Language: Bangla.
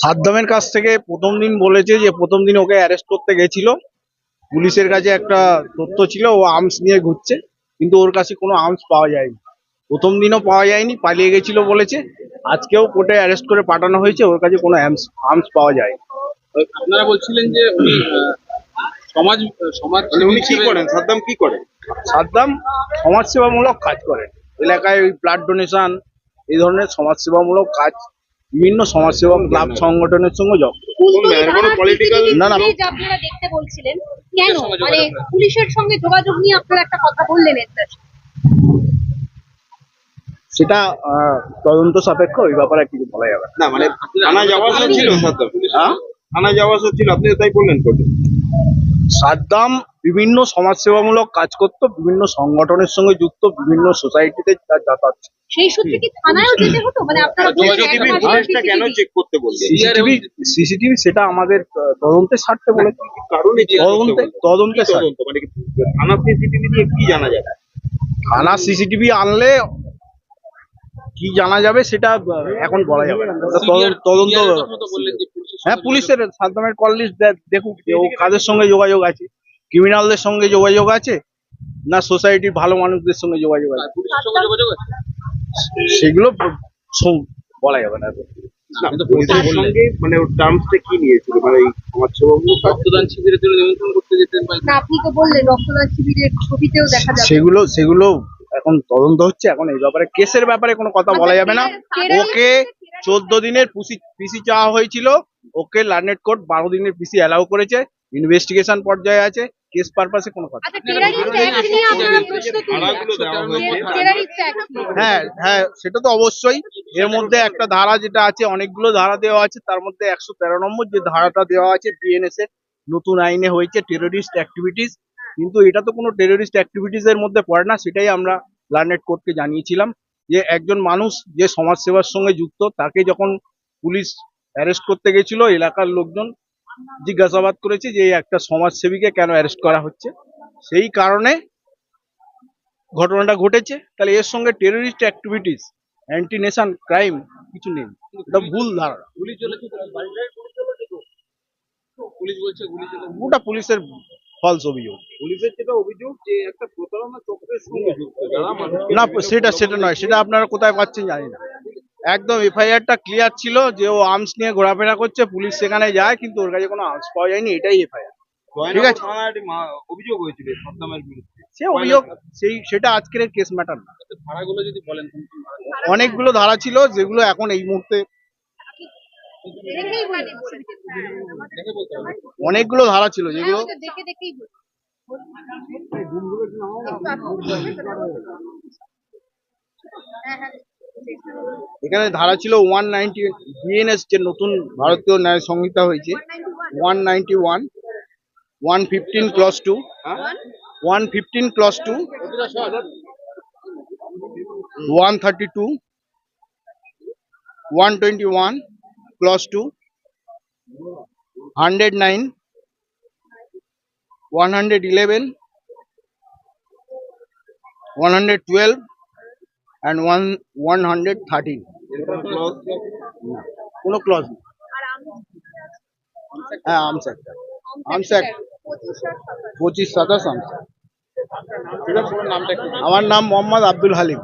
সাদ্দামের কাছ থেকে প্রথম দিন বলেছে যে প্রথম দিন ওকে অ্যারেস্ট করতে গেছিল। পুলিশের কাছে একটা তথ্য ছিল ও আর্মস নিয়ে ঘুরছে কিন্তু ওর কাছে কোনো আর্মস পাওয়া যায়নি। প্রথম দিনও পাওয়া যায়নি পালিয়ে গেছিল বলেছে। আজকেও কোর্টে অ্যারেস্ট করে পাঠানো হয়েছে ওর কাছে কোনো আর্মস আর্মস পাওয়া যায়নি। আপনারা বলছিলেন যে উনি সমাজ সমাজ মানে উনি কি করেন? সাদ্দাম কি করেন? সাদ্দাম সমাজসেবামূলক কাজ করেন। এলাকায় ওই ব্লাড ডোনেশন এই ধরনের সমাজসেবামূলক কাজ বিভিন্ন সমাজসেবা ক্লাব সংগঠনের সঙ্গে যুক্ত। না, না। আপনারা দেখতে বলছিলেন কেন? মানে পুলিশের সঙ্গে যোগাযোগ নিয়ে আপনারা একটা কথা বললেন সেটা আহ, তদন্ত সাপেক্ষ ওই ব্যাপারে কিছু বলা যাবে না। মানে থানা যাওয়া ছিল হ্যাঁ? থানা যাওয়া ছিল আপনি তাই বললেন সাদ্দাম বিভিন্ন সমাজসেবামূলক কাজ করত বিভিন্ন সংগঠনের সঙ্গে যুক্ত বিভিন্ন সোসাইটিতে তার যাতায়াত সেই সূত্রে কি থানায়ও যেতে হতো? মানে আপনারা বলছেন যোগাযোগ এক টিভি মাসের ফুটেজটা কেন চেক করতে বললেন? সিসিটিভি সিসিটিভি সেটা আমাদের স্বার্থে কারণে তদন্তে? তদন্তের কি মানে কি থানা সিসিটিভি দিয়ে কি জানা যাবে থানা সিসিটিভি আনলে কি জানা যাবে সেটা এখন বলা যাবে না। তদন্ত- হ্যাঁ পুলিশের সাদ্দামের কল লিস্ট দেখুক যে ও কাদের সঙ্গে যোগাযোগ আছে। ক্রিমিনালদের সঙ্গে যোগাযোগ আছে না সোসাইটির ভালো মানুষদের সঙ্গে যোগাযোগ আছে? সেগুলো বলা যাবে না। মানে ওর টার্মসটা কি নিয়েছিল মানে এই সমাজসেবামূলক কাজ? রক্তদান শিবিরের জন্য নিমন্ত্রণ করতে যেতেন আপনি তো বললেন রক্তদান শিবিরের ছবিতেও দেখা যাবে। সেগুলো সেগুলো এখন তদন্ত হচ্ছে এখন এই ব্যাপারে কেসের ব্যাপারে কোনো কথা বলা যাবে না। ওকে চোদ্দ দিনের পিসি পিসি চাওয়া হয়েছিল ওকে লার্নেট কোর্ট বারো দিনের পিসি অ্যালাউ করেছে ইনভেস্টিগেশন পর্যায়ে আছে কেস পারপাসে কোনো কথা আচ্ছা টেরারিস্ট অ্যাক্ট নিয়ে আপনারা প্রশ্ন ধারাগুলো তুললেন দেওয়া হয়েছে। টেরারিস্ট অ্যাক্ট হ্যাঁ হ্যাঁ সেটা তো অবশ্যই। এর মধ্যে একটা ধারা যেটা আছে অনেকগুলো ধারা দেওয়া আছে তার মধ্যে একশো তেরো নম্বর যে ধারাটা দেওয়া আছে বিএনএস এর নতুন আইনে হয়েছে টেরোরিস্ট অ্যাক্টিভিটিস কিন্তু এটা তো কোনো টেরোরিস্ট অ্যাক্টিভিটিস এর মধ্যে পড়ে না সেটাই আমরা লার্নেট কোর্টকে জানিয়েছিলাম যে একজন মানুষ যে সমাজসেবার সঙ্গে যুক্ত তাকে যখন পুলিশ অ্যারেস্ট করতে গেছিল এলাকার লোকজন জিজ্ঞাসাবাদ করেছে যে একটা সমাজসেবীকে কেন অ্যারেস্ট করা হচ্ছে। সেই কারণে ঘটনাটা ঘটেছে। তাহলে এর সঙ্গে terrorist activities anti nation crime কিছু নেই। এটা ভুল ধারণা। পুলিশ বলছে চলেছে ওটা পুলিশের ফলস অভিযোগ। পুলিশের যেটা অভিযোগ যে একটা প্রতারণা চক্রের সঙ্গে যুক্ত যারা না সেটা সেটা নয় সেটা আপনারা কোথায় পাচ্ছেন জানি না। একদম এফআইআরটা ক্লিয়ার ছিল যে ও আর্মস নিয়ে ঘোরাফেরা করছে পুলিশ সেখানে যায় কিন্তু ওর কাছে কোনো আর্মস পাওয়া যায়নি এটাই এফআইআর। ঠিক আছে। থানায় একটি মা- অভিযোগ হয়েছিল সাদ্দামের বিরুদ্ধে। সে অভিযোগ সেই সেটা আজকের কেস ম্যাটার না। ধারাগুলো যদি বলেন? অনেকগুলো ধারা ছিল যেগুলো এখন এই মুহূর্তে দেখেই বলি দেখে বলতে হবে অনেকগুলো ধারা ছিল যেগুলো দেখে দেখেই বলি এখানে ধারা ছিল ওয়ান নাইনটি বিএনএস যে নতুন ভারতীয় ন্যায় সংহিতা হয়েছে। One ninety one one fifteen clause two one fifteen clause two one thirty two one twenty one clause two hundred nine one hundred eleven one hundred twelve and one one hundred thirteen কোনো ক্লজ নেই। হ্যাঁ আর্মস অ্যাক্ট পঁচিশ সাতাশ আর্মস ঠিক আছে আমার নাম মোহাম্মদ আব্দুল হালিম।